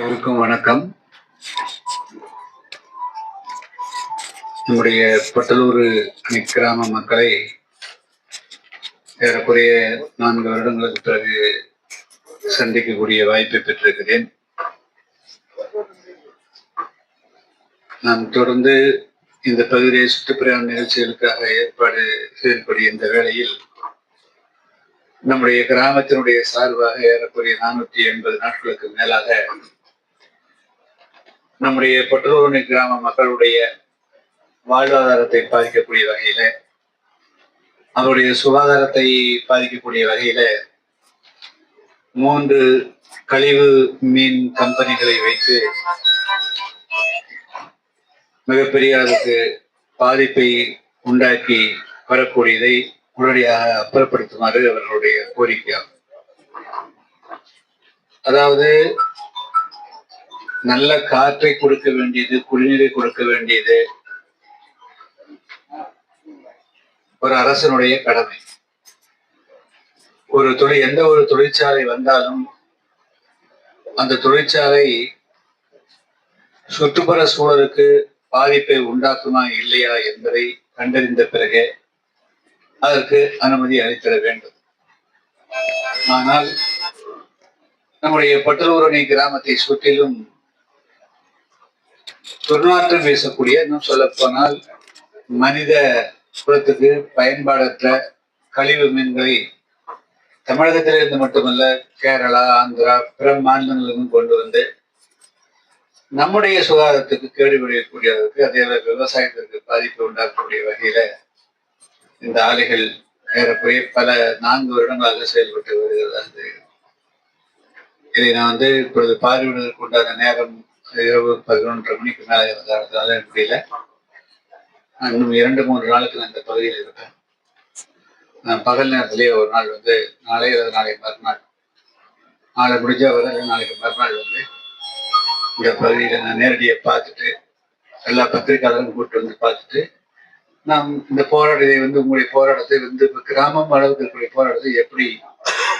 அனைவருக்கும் வணக்கம். நம்முடைய பட்டலூர் அணி கிராம மக்களை ஏறக்குறைய நான்கு வருடங்களுக்கு பிறகு சந்திக்கக்கூடிய வாய்ப்பை பெற்றிருக்கிறேன். நான் தொடர்ந்து இந்த பகுதியை சுற்றுப்பிரயாண நிகழ்ச்சிகளுக்காக ஏற்பாடு செய்யக்கூடிய இந்த வேளையில் நம்முடைய கிராமத்தினுடைய சார்பாக ஏறக்குறைய நானூற்றி எண்பது நாட்களுக்கு மேலாக நம்முடைய பட்டலூரணி கிராம மக்களுடைய வாழ்வாதாரத்தை பாதிக்கக்கூடிய வகையில அவருடைய சுகாதாரத்தை பாதிக்கக்கூடிய வகையில மூன்று கழிவு மீன் கம்பெனிகளை வைத்து மிகப்பெரிய அளவுக்கு பாதிப்பை உண்டாக்கி வரக்கூடியதை உடனடியாக அப்புறப்படுத்துமாறு அவர்களுடைய கோரிக்கையாகும். அதாவது நல்ல காற்றை கொடுக்க வேண்டியது குடிநீரை கொடுக்க வேண்டியது. ஒரு அரசனுடைய கடமை. ஒரு தொழில் எந்த ஒரு தொழிற்சாலை வந்தாலும் அந்த தொழிற்சாலை சுற்றுப்புற சூழலுக்கு பாதிப்பை உண்டாக்குமா இல்லையா என்பதை கண்டறிந்த பிறகு அதற்கு அனுமதி அளித்திட வேண்டும். ஆனால் நம்முடைய பட்டலூரணி கிராமத்தை சுற்றிலும் துர்நாற்றம் வீசக்கூடிய இன்னும் சொல்ல போனால் மனித குலத்துக்கு பயன்பாடற்ற கழிவு மீன்களை தமிழகத்திலிருந்து மட்டுமல்ல கேரளா ஆந்திரா பிற மாநிலங்களிலும் கொண்டு வந்து நம்முடைய சுகாதாரத்துக்கு கேடு விளையக்கூடிய அளவுக்கு அதே விவசாயத்திற்கு பாதிப்பு உண்டாக்கக்கூடிய வகையில இந்த ஆலைகள் ஏறக்குறைய பல நான்கு வருடங்களாக செயல்பட்டு வருகிறதாக தெரிகிறது இதை நான் வந்து இப்பொழுது பார்வையிடுவதற்கு உண்டான நேரம் இரவு பதினொன்றரை மணிக்கு மேலே இருந்ததால முடியல இன்னும் இரண்டு மூன்று நாளுக்கு நான் இந்த பகுதியில் இருப்பேன். நான் பகல் நேரத்திலேயே ஒரு நாள் வந்து நாளை அல்லது நாளை மறுநாள். நாளை முடிஞ்ச வரை நாளைக்கு மறுநாள் வந்து இந்த பகுதியில் நான் நேரடியை பார்த்துட்டு எல்லா பத்திரிகையாளரும் கூப்பிட்டு வந்து பார்த்துட்டு நாம் இந்த போராட்டத்தை வந்து உங்களுடைய போராட்டத்தை வந்து இப்போ கிராமம் அளவுக்கு இருக்கக்கூடிய போராட்டத்தை எப்படி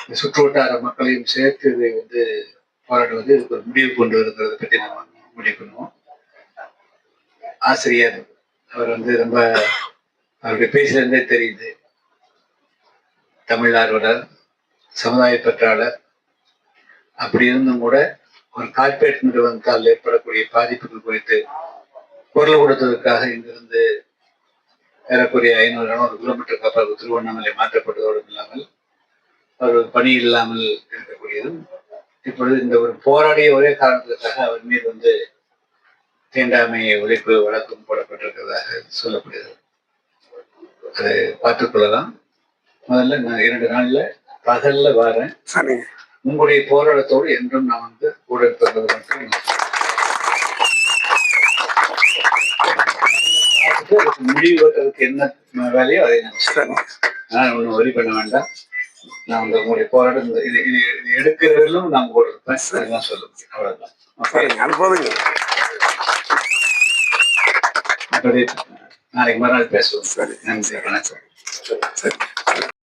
இந்த சுற்று வட்டார மக்களையும் சேர்த்து இதை வந்து போராடுவது இதுக்கு ஒரு முடிவு கொண்டு வருகிறத பற்றி நம்ம முடிவு பண்ணுவோம். ஆசிரியர் அவர் வந்து ரொம்ப அவருடைய பேசிலிருந்தே தெரியுது. தமிழ் ஆர்வலர் சமுதாய பற்றாளர். அப்படி இருந்தும் கூட ஒரு கார்பரேட் நிறுவனத்தால் ஏற்படக்கூடிய பாதிப்புகள் குறித்து குரல் கொடுத்ததற்காக இங்கிருந்து ஏறக்குறைய ஐநூறு இரநூறு கிலோமீட்டருக்கு அப்புறம் திருவண்ணாமலை மாற்றப்பட்டதோடு இல்லாமல் அவர் பணி இல்லாமல் இருக்கக்கூடியதும் இப்பொழுது இந்த ஒரு போராடிய ஒரே காரணத்துக்காக அவர் மீது வந்து தீண்டாமை ஒழிப்பு வழக்கம் போடப்பட்டிருக்கிறதாக சொல்லப்படுகிறது. அதை பார்த்துக்கொள்ளலாம் முதல்ல நான் இரண்டு நாள்ல பகல்ல வரேன். உங்களுடைய போராட்டத்தோடு என்றும் நான் வந்து கூட இருப்பது மட்டும் முடிவு என்ன வேலையோ அதை நான் ஒன்றும் வரி பண்ண வேண்டாம். நான் வந்து உங்களுடைய போராட்டம் இது இது இது கூட இருப்பேன் அதுதான் சொல்ல முடியும் அவ்வளவுதான். ஓகே. சரிங்க அது போதுங்க. அப்படி நாளைக்கு மறுநாள் பேசுவோம். சரி. நன்றி வணக்கம். சரி.